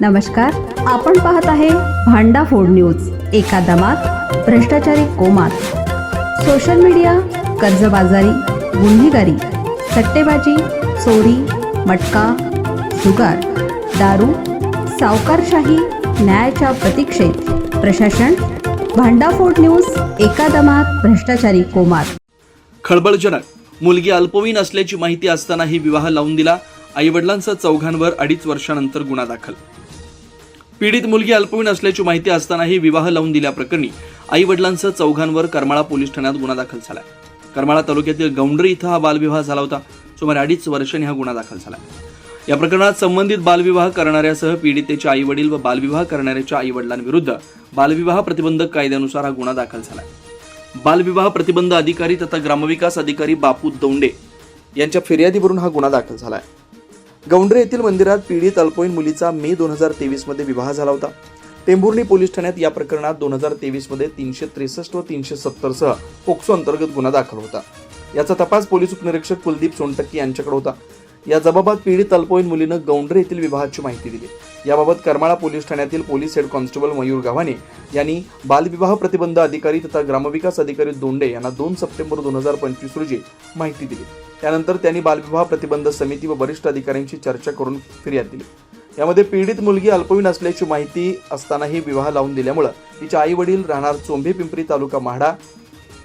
नमस्कार आपण पाहत आहे भांडा फोड न्यूज एका दमात भ्रष्टाचारी कोमात. सोशल मीडिया कर्जबाजारी गुन्हेगारी सट्टेबाजी चोरी मटका जुगार दारू सावकारशाही न्यायाच्या प्रतीक्षेत. प्रशासन भांडाफोड न्यूज एका दमात भ्रष्टाचारी कोमात. खळबळजनक. मुलगी अल्पवयीन असल्याची माहिती असतानाही विवाह लावून दिला. आईवडिलांचा चौघांवर अडीच वर्षानंतर गुन्हा दाखल. पीडित मुलगी अल्पवयीन असल्याची माहिती असतानाही विवाह लावून दिल्याप्रकरणी आईवडिलांसह चौघांवर करमाळा पोलीस ठाण्यात गुन्हा दाखल झाला करमाळा तालुक्यातील गौंडरी इथं हा बालविवाह झाला होता. सुमारे अडीच वर्षांनी हा गुन्हा दाखल झाला या प्रकरणात संबंधित बालविवाह करणाऱ्यासह पीडितेचे आईवडील व बालविवाह करणाऱ्याच्या आईवडिलांविरुद्ध बालविवाह प्रतिबंधक कायद्यानुसार हा गुन्हा दाखल झाला बालविवाह प्रतिबंध अधिकारी तथा ग्रामविकास अधिकारी बापू दोंडे यांच्या फिर्यादीवरून हा गुन्हा दाखल झाला आहे गौंडरे येथील मंदिरात पीडित अल्पवयीन मुलीचा मे दोन हजार तेवीसमध्ये विवाह झाला होता. टेंभुर्णी पोलीस ठाण्यात या प्रकरणात दोन हजार तेवीसमध्ये तीनशे त्रेसष्ट व तीनशे सत्तर सह पोक्सो अंतर्गत गुन्हा दाखल होता. याचा तपास पोलीस उपनिरीक्षक कुलदीप सोनटक्के यांच्याकडे होता. या जबाबात पीडित अल्पवयीन मुलीनं गौंडरे येथील विवाहाची माहिती दिली. याबाबत करमाळा पोलीस ठाण्यातील police head constable Mayur Gavhane यांनी बालविवाह प्रतिबंध अधिकारी तथा ग्रामविकास अधिकारी दोंडे यांना दोन सप्टेंबर दोन हजार पंचवीस रोजी माहिती दिली. त्यानंतर त्यांनी बालविवाह प्रतिबंध समिती व वरिष्ठ अधिकाऱ्यांशी चर्चा करून फिर्याद दिली. यामध्ये पीडित मुलगी अल्पवयीन असल्याची माहिती असतानाही विवाह लावून दिल्यामुळं तिचे आई वडील राहणार चोंभे पिंपरी तालुका म्हाडा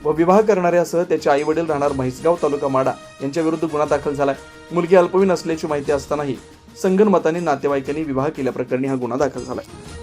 व विवाह करणाऱ्यासह त्याचे आई वडील राहणार म्हैसगाव तालुका माडा यांच्या विरुद्ध गुन्हा दाखल झालाय. मुलगी अल्पवयीन असल्याची माहिती असतानाही संगनमताने नातेवाईकांनी विवाह केल्याप्रकरणी हा गुन्हा दाखल झालाय.